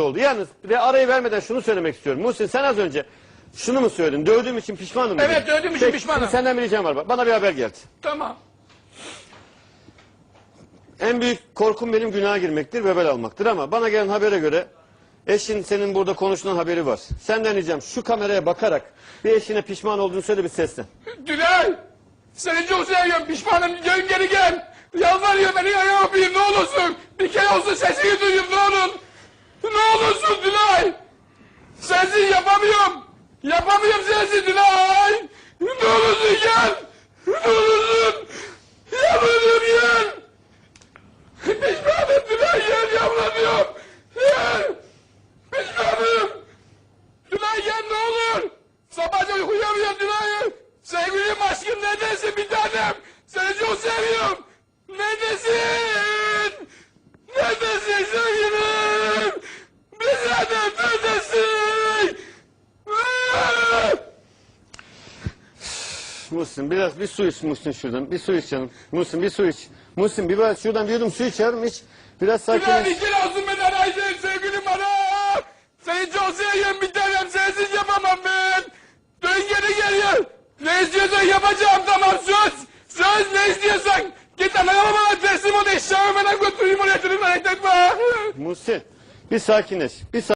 oldu. Yalnız bir de arayı vermeden şunu söylemek istiyorum. Muhsin sen az önce şunu mu söyledin? Dövdüğüm için pişmanım dedin. Evet, dövdüğüm için Peki, pişmanım. Senden bir ricam var. Bana bir haber geldi. Tamam. En büyük korkum benim günaha girmektir, vebel almaktır ama bana gelen habere göre eşin senin burada konuşulan haberi var. Senden ricam şu kameraya bakarak bir eşine pişman olduğunu söyle bir seslen. Dünay! Seni çok seviyorum pişmanım dön geri gel. Yalvarıyor beni ayağa öpeyim ne olursun. Bir kere olsun sesini duyayım ne olur. Ne olursun Dünay! Sensiz yapamıyorum. Yapamıyorum sensiz Dünay! Ne olursun gel! Ne olursun! Yalvarıyorum gel! Pişmanım Dünay gel yalvarıyorum! Gel! Pişmanım! Tülay gel ne olur. Sabahca uyuyamıyorum Tülay. Sevgilim aşkım neredesin bir tanem? Seni çok seviyorum. Neredesin? Neredesin sevgilim? Bir tanem neredesin? Ah! Muhsin biraz bir su iç Muhsin şuradan. Bir su iç canım. Muhsin bir su iç. Muhsin bir biraz şuradan bir yudum su iç yavrum iç. Biraz Tülay sakinleş. iki lazım beden Aydın sevgilim bana. Seni çok seviyorum bir tanem sensiz yapamam ben. Dön geri geliyor. Ne istiyorsan yapacağım tamam söz. Söz ne istiyorsan. Git anana bana teslim ol eşyamı bana götüreyim oraya. Muhsin bir sakinleş. Bir